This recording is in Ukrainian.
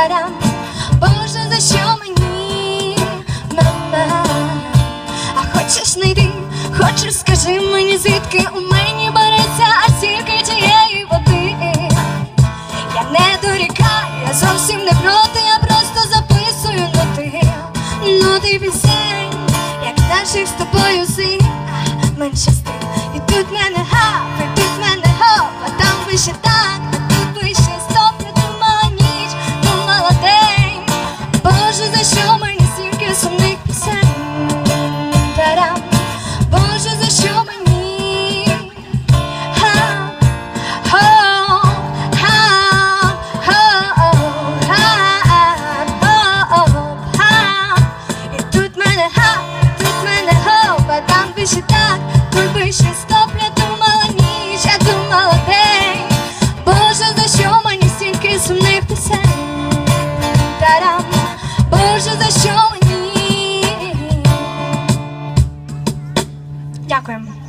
Тарам, Боже, за що мені мама? А хочеш знайти, хочеш скажи мені, звідки у мені береться, а стільки тієї води. Я не дорікаю, я зовсім не проти, я просто записую ноти, ноти пісень, як наших з тобою син, менше стиль. Боже, що мені стільки сумних пісень? Тарам, Боже, за що мені? Ха, Хо, ха, хо, ха, ха. І тут мене га, тут мене хоп, а там вище Боже, за що мені? Дякуємо.